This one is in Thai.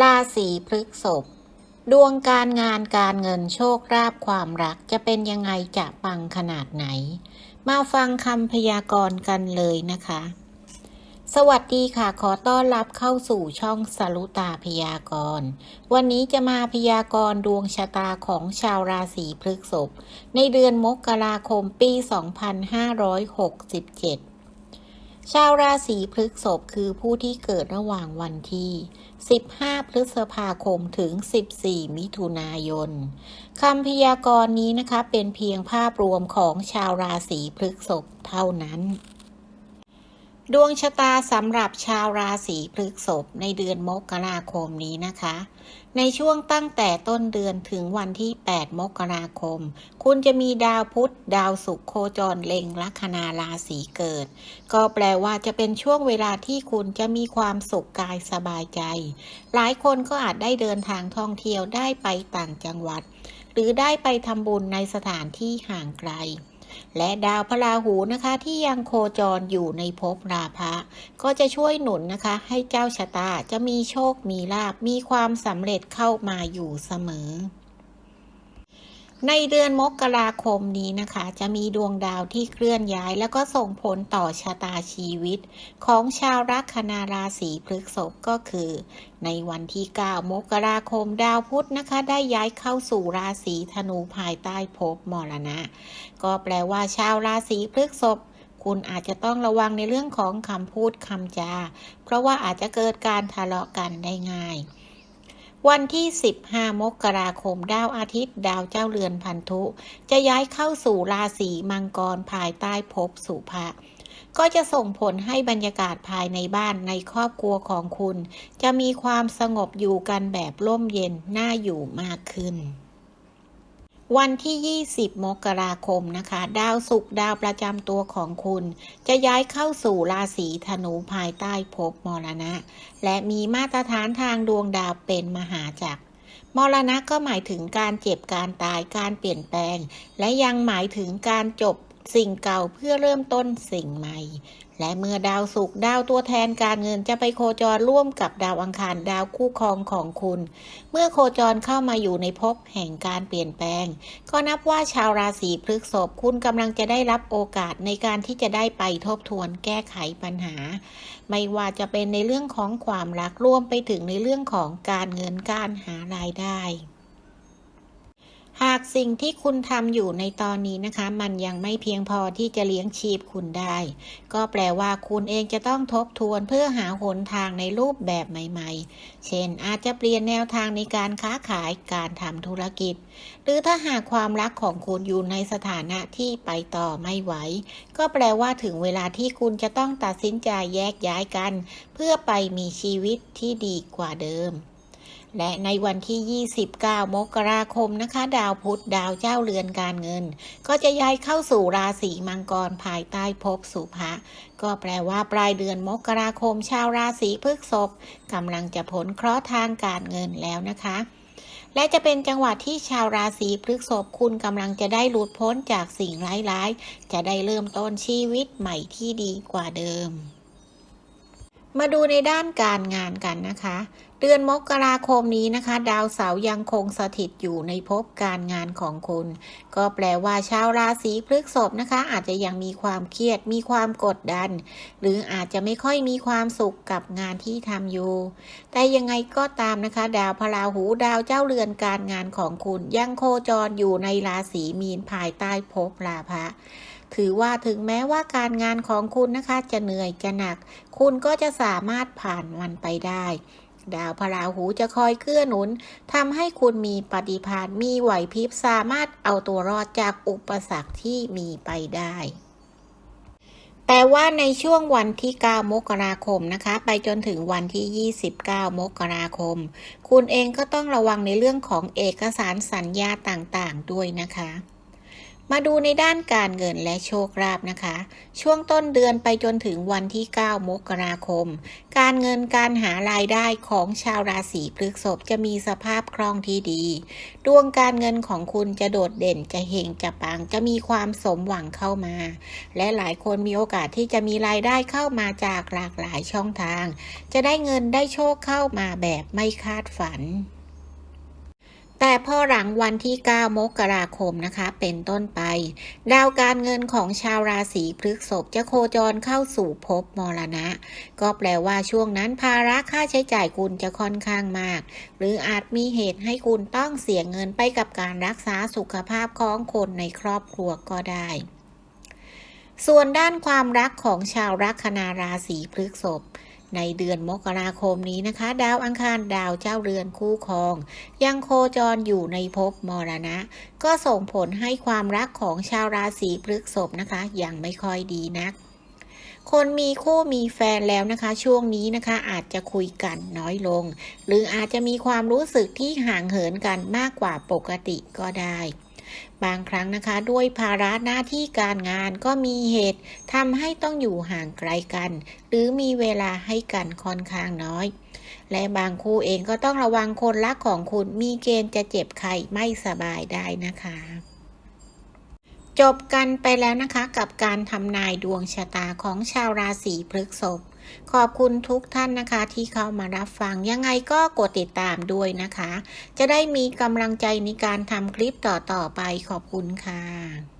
ราศีพฤษภดวงการงานการเงินโชคลาภความรักจะเป็นยังไงจะปังขนาดไหน มาฟังคำพยากรณ์กันเลยนะคะ สวัสดีค่ะ ขอต้อนรับเข้าสู่ช่องสรุตาพยากรณ์ วันนี้จะมาพยากรณ์ดวงชะตาของชาวราศีพฤษภในเดือนมกราคมปี 2567 ชาวราศีพฤษภคือผู้ที่เกิดระหว่างวันที่ 15 พฤษภาคมถึง 14 มิถุนายน คำพยากรณ์นี้นะคะเป็นเพียงภาพรวมของชาวราศีพฤษภเท่านั้น ดวงชะตาสำหรับชาวราศีพฤษภในเดือนมกราคมนี้นะคะ ในช่วงตั้งแต่ต้นเดือนถึงวันที่ 8 มกราคม คุณจะมีดาวพุธดาวศุกร์โคจรเล็งลัคนาราศีเกิด ก็แปลว่าจะเป็นช่วงเวลาที่คุณจะมีความสุขกายสบายใจ หลายคนก็อาจได้เดินทางท่องเที่ยวได้ไปต่างจังหวัด หรือได้ไปทำบุญในสถานที่ห่างไกล และดาวพราหูนะคะที่ยังโคจรอยู่ในภพราพะก็จะช่วยหนุนนะคะ ให้เจ้าชะตาจะมีโชคมีลาบมีความสำเร็จเข้ามาอยู่เสมอ ในเดือนมกราคมนี้นะคะ จะมีดวงดาวที่เคลื่อนย้าย แล้วก็ส่งผลต่อชะตาชีวิต ของชาวลัคนาราศีพฤษภก็คือ ในวันที่ 9 มกราคมดาวพุธนะคะ ได้ย้ายเข้าสู่ราศีธนูภายใต้ภพมรณะ ก็แปลว่าชาวราศีพฤษภคุณอาจจะต้องระวังในเรื่องของคำพูดคำจา เพราะว่าอาจจะเกิดการทะเลาะกันได้ง่าย วันที่ 15 มกราคม ดาวอาทิตย์ ดาวเจ้าเรือนพันธุ จะย้ายเข้าสู่ราศีมังกรภายใต้ภพสุภะก็จะส่งผลให้บรรยากาศภายในบ้านในครอบครัวของคุณ จะมีความสงบอยู่กันแบบร่มเย็นน่าอยู่มากขึ้น วันที่ 20 มกราคมนะคะ ดาวศุกร์ดาวประจำตัวของคุณ จะย้ายเข้าสู่ราศีธนูภายใต้ภพมรณะ และมีมาตรฐานทางดวงดาวเป็นมหาจักรมรณะก็หมายถึงการเจ็บการตายการเปลี่ยนแปลง และยังหมายถึงการจบ สิ่งเก่าเพื่อเริ่มต้นสิ่งใหม่ และเมื่อดาวศุกร์ดาวตัวแทนการเงินจะไปโคจรร่วมกับดาวอังคารดาวคู่ครองของคุณ เมื่อโคจรเข้ามาอยู่ในภพแห่งการเปลี่ยนแปลง ก็นับว่าชาวราศีพฤษภคุณกำลังจะได้รับโอกาสในการที่จะได้ไปทบทวนแก้ไขปัญหา ไม่ว่าจะเป็นในเรื่องของความรักรวมไปถึงในเรื่องของการเงินการหารายได้ หากสิ่งที่คุณทำอยู่ในตอนนี้นะคะ มันยังไม่เพียงพอที่จะเลี้ยงชีพคุณได้ ก็แปลว่าคุณเองจะต้องทบทวนเพื่อหาหนทางในรูปแบบใหม่ ๆ เช่น อาจจะเปลี่ยนแนวทางในการค้าขายการทำธุรกิจ หรือถ้าหากความรักของคุณอยู่ในสถานะที่ไปต่อไม่ไหว ก็แปลว่าถึงเวลาที่คุณจะต้องตัดสินใจแยกย้ายกัน เพื่อไปมีชีวิตที่ดีกว่าเดิม และในวันที่ 29 มกราคมนะคะ ดาวพุธดาวเจ้าเรือนการเงิน ก็จะย้ายเข้าสู่ราศีมังกรภายใต้ภพสุภะก็แปลว่าปลายเดือนมกราคมชาวราศีพฤษภกำลังจะผลเคราะห์ทางการเงินแล้วนะคะและจะเป็นจังหวะที่ชาวราศีพฤษภคุณกำลังจะได้หลุดพ้นจากสิ่งร้ายๆ จะได้เริ่มต้นชีวิตใหม่ที่ดีกว่าเดิม มาดูในด้านการงานกันนะคะ เดือนมกราคมนี้นะคะ ดาวเสาร์ยังคงสถิตอยู่ในภพการงานของคุณ ก็แปลว่าชาวราศีพฤษภนะคะ อาจจะยังมีความเครียดมีความกดดัน หรืออาจจะไม่ค่อยมีความสุขกับงานที่ทำอยู่ แต่ยังไงก็ตามนะคะ ดาวพราหูดาวเจ้าเรือนการงานของคุณ ยังโคจรอยู่ในราศีมีนภายใต้ภพราภะ ถือว่าถึงแม้ว่าการงานของคุณนะคะจะเหนื่อยจะหนัก คุณก็จะสามารถผ่านมันไปได้ ดาวพราหูจะคอยเกื้อหนุนทำให้คุณมีปฏิภาณมีไหวพริบสามารถเอาตัวรอดจากอุปสรรคที่มีไปได้แต่ว่าในช่วงวันที่ 9 มกราคมนะคะ ไปจนถึงวันที่ 29 มกราคม คุณเองก็ต้องระวังในเรื่องของเอกสารสัญญาต่างๆ ด้วยนะคะ มาดูในด้านการเงินและโชคลาภนะคะ ช่วงต้นเดือนไปจนถึงวันที่ 9 มกราคม การเงินการหารายได้ของชาวราศีพฤษภจะมีสภาพคล่องที่ดี ดวงการเงินของคุณจะโดดเด่นจะเฮงจะปังจะมีความสมหวังเข้ามา และหลายคนมีโอกาสที่จะมีรายได้เข้ามาจากหลากหลายช่องทาง จะได้เงินได้โชคเข้ามาแบบไม่คาดฝัน แต่พอหลังวันที่ 9 มกราคมนะคะ เป็นต้นไป ดาวการเงินของชาวราศีพฤษภจะโคจรเข้าสู่ภพมรณะ ก็แปลว่าช่วงนั้นภาระค่าใช้จ่ายคุณจะค่อนข้างมาก หรืออาจมีเหตุให้คุณต้องเสียเงินไปกับการรักษาสุขภาพของคนในครอบครัวก็ได้ส่วนด้านความรักของชาวลัคนาราศีพฤษภ ในเดือนมกราคมนี้นะคะ ดาวอังคารดาวเจ้าเรือนคู่ครอง ยังโคจรอยู่ในภพมรณะ ก็ส่งผลให้ความรักของชาวราศีพฤษภนะคะ ยังไม่ค่อยดีนักคนมีคู่มีแฟนแล้วนะคะ ช่วงนี้นะคะอาจจะคุยกันน้อยลง หรืออาจจะมีความรู้สึกที่ห่างเหินกันมากกว่าปกติก็ได้ บางครั้งนะคะด้วยภาระหน้าที่การงานก็มีเหตุทำให้ต้องอยู่ห่างไกลกัน หรือมีเวลาให้กันค่อนข้างน้อย และบางคู่เองก็ต้องระวังคนรักของคุณมีเกณฑ์จะเจ็บไข้ไม่สบายได้นะคะจบกันไปแล้วนะคะกับการทำนายดวงชะตาของชาวราศีพฤษภ ขอบคุณทุกท่านนะคะที่เข้ามารับฟัง ยังไงก็กดติดตามด้วยนะคะ จะได้มีกำลังใจในการทำคลิปต่อๆไปขอบคุณค่ะ